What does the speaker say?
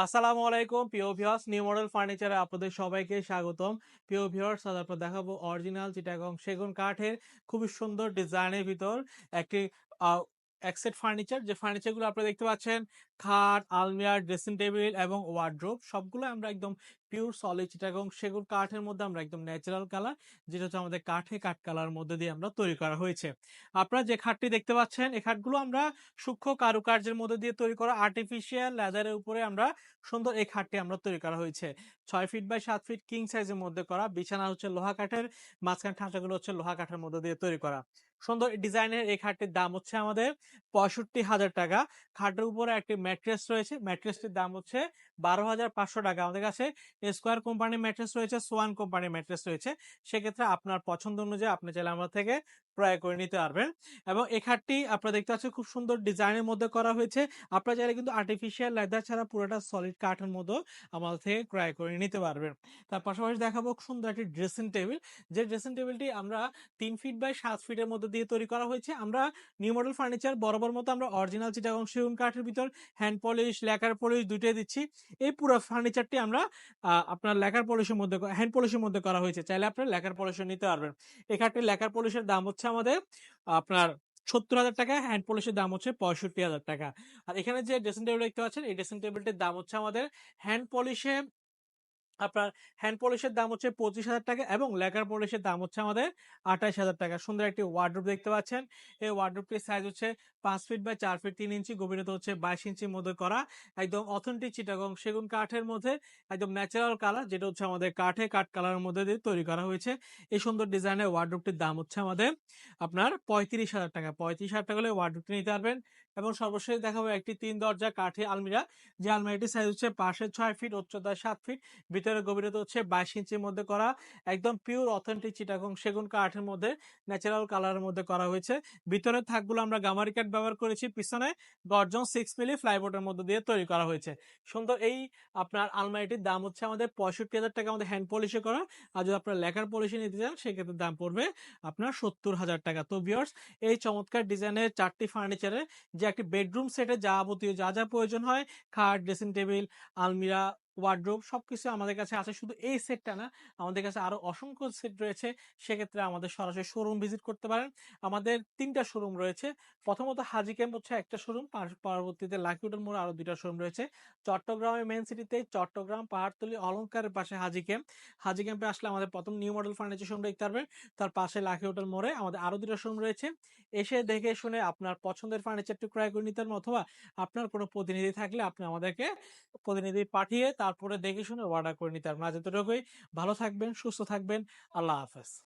আসসালামু আলাইকুম পিও ভিউয়ার্স। নিউ মডেল ফার্নিচারে আপনাদের সবাইকে স্বাগতম। প্রিয় ভিউয়ার্স, আজ দেখাবো অরিজিনাল চিটাগং সেগুন কাঠের খুবই সুন্দর ডিজাইনের ভিতর একটি অ্যাক্সেট ফার্নিচার যে ফার্নিচারগুলো আপনারা দেখতে পাচ্ছেন, খাট আলমিরা ড্রেসিং টেবিল এবং ওয়ার্ড্রোব সবগুলো আমরা একদম পিওর সলিড চিটাগং সেগুন কাঠের মধ্যে আমরা একদম ন্যাচারাল কালার যেটা হচ্ছে আমাদের কাঠে কাঠ কালার মধ্যে দিয়ে আমরা তৈরি করা হয়েছে। আপনারা যে খাটটি দেখতে পাচ্ছেন, এই খাটগুলো আমরা সূক্ষ্ম কারুকার্যের মধ্যে দিয়ে তৈরি করা আর্টিফিশিয়াল লেদারের উপরে আমরা সুন্দর এই খাটটি আমরা তৈরি করা হয়েছে। ছয় ফিট বাই সাত ফিট কিং সাইজের মধ্যে করা, বিছানা হচ্ছে লোহা কাঠের, মাঝখান ঠাঁচাগুলো হচ্ছে লোহা কাঠের মধ্যে দিয়ে তৈরি করা। সুন্দর ডিজাইনের এই খাটটির দাম হচ্ছে আমাদের পঁয়ষট্টি হাজার টাকা। খাটের উপরে একটি ম্যাট্রেস রয়েছে ম্যাট্রেসটির দাম হচ্ছে বারো হাজার পাঁচশো টাকা। আমাদের কাছে স্কোয়ার কোম্পানির ম্যাট্রেস রয়েছে সোয়ান কোম্পানির ম্যাট্রেস রয়েছে। সেক্ষেত্রে আপনার পছন্দ অনুযায়ী আপনি চাইলে আমার থেকে ক্রয় করে নিতে পারবেন। এবং এই খাটটি আপনারা দেখতে পাচ্ছেন খুব সুন্দর ডিজাইনের মধ্যে করা হয়েছে। আপনারা চাইলে কিন্তু আর্টিফিশিয়াল লেদার ছাড়া পুরোটা সলিড কাঠের মতো আমাদের থেকে ক্রয় করে নিতে পারবেন। তার পাশাপাশি দেখাবো সুন্দর একটি ড্রেসিং টেবিল যে ড্রেসিং টেবিলটি আমরা তিন ফিট বাই সাত ফিটের মধ্যে দিয়ে তৈরি করা হয়েছে। আমরা নিউ মডেল ফার্নিচার বরাবর মতো আমরা অরিজিনাল চিটাগং সেগুন কাঠের ভিতর হ্যান্ড পলিশ লেকার পলিশ দুইটাই দিচ্ছি। এই পুরো ফার্নিচারটি আমরা আপনার লেখার পলিশের মধ্যে হ্যান্ড পলিশের মধ্যে করা হয়েছে। চাইলে আপনার লেখার পলিশও নিতে পারবেন। এই খাটটির লেখার পলিশের দাম হচ্ছে আমাদের, আপনার সত্তর হাজার টাকা হ্যান্ড পলিশের দাম হচ্ছে পঁয়ষট্টি হাজার টাকা। আর এখানে যে ড্রেসিং টেবিল দেখতে পাচ্ছেন, এই ড্রেসিং টেবিলটির দাম হচ্ছে আমাদের হ্যান্ড পলিশে আপনার হ্যান্ড পলিশের দাম হচ্ছে পঁচিশ হাজার টাকা এবং লেকার পলিশের দাম হচ্ছে আমাদের আঠাশ হাজার টাকা। সুন্দর একটি ওয়ার্ড্রোপ দেখতে পাচ্ছেন। এই ওয়ার্ড্রোপটির সাইজ হচ্ছে পাঁচ ফিট বাই চার ফিট তিন ইঞ্চি, গভীরতা হচ্ছে বাইশ ইঞ্চির মধ্যে করা। একদম অথেন্টিক চিটাগং সেগুন কাঠের মধ্যে একদম ন্যাচারাল কালার যেটা হচ্ছে আমাদের কাঠে কাঠ কালারের মধ্যে দিয়ে তৈরি করা হয়েছে। এই সুন্দর ডিজাইনের ওয়ার্ড্রোপটির দাম হচ্ছে আমাদের আপনার পঁয়ত্রিশ হাজার টাকা। পঁয়ত্রিশ হাজার টাকা হলে ওয়ার্ড্রোপটি নিতে পারবেন। এবং সর্বশেষ দেখাবো একটি তিন দরজা কাঠে আলমিরা। যে আলমিরাটির সাইজ হচ্ছে পাশে ছয় ফিট উচ্চতায় সাত ফিট ভিতরে গভীরতা হচ্ছে বাইশ ইঞ্চির মধ্যে করা। একদম পিওর অথেন্টিক চিটাগং সেগুন কাঠের মধ্যে ন্যাচারাল কালারের মধ্যে করা হয়েছে। ভিতরের থাকগুলো আমরা গামারি কাঠ ব্যবহার করেছি। পিছনে গর্জন সিক্স মিলি ফ্লাইবোর্ডের মধ্যে দিয়ে তৈরি করা হয়েছে। সুন্দর এই আপনার আলমারিটির দাম হচ্ছে আমাদের পঁয়ষট্টি হাজার টাকা। আমাদের হ্যান্ড পলিশে করা। আর যদি আপনার লেখার পলিশে নিতে চান, সেক্ষেত্রে দাম পড়বে আপনার সত্তর হাজার টাকা। তো বিয়ার্স এই চমৎকার ডিজাইনের চারটি ফার্নিচারে যে একটি বেডরুম সেটে যাবতীয় যা যা প্রয়োজন হয় খাট ড্রেসিং টেবিল আলমিরা ওয়ার্ড্রোব সবকিছু আমাদের কাছে আছে। শুধু এই সেটটা না, আমাদের কাছে আরও অসংখ্য সেট রয়েছে। সেক্ষেত্রে আমাদের সরাসরি শোরুম ভিজিট করতে পারেন। আমাদের তিনটা শোরুম রয়েছে। প্রথমত হাজি ক্যাম্প হচ্ছে একটা শোরুম পরবর্তীতে লাকিউডের মোড়ে আরও দুইটা শোরুম রয়েছে। চট্টগ্রামের মেন সিটিতে চট্টগ্রাম পাহাড়তলি অলঙ্কারের পাশে হাজি ক্যাম্প। হাজি ক্যাম্পে আসলে আমাদের প্রথম নিউ মডেল ফার্নিচার শোরুম দেখতে পারবেন। তার পাশে লাকি হোটেল মোড়ে আমাদের আরও দুটো শোরুম রয়েছে। এসে দেখে শুনে আপনার পছন্দের ফার্নিচারটি ক্রয় করে নিতে পারবেন অথবা আপনার কোনো প্রতিনিধি থাকলে আপনি আমাদেরকে প্রতিনিধি পাঠিয়ে তারপরে দেখে শুনে অর্ডার করে নিতে পারবেন। আজ এতটুকুই। ভালো থাকবেন, সুস্থ থাকবেন। আল্লাহ হাফেজ।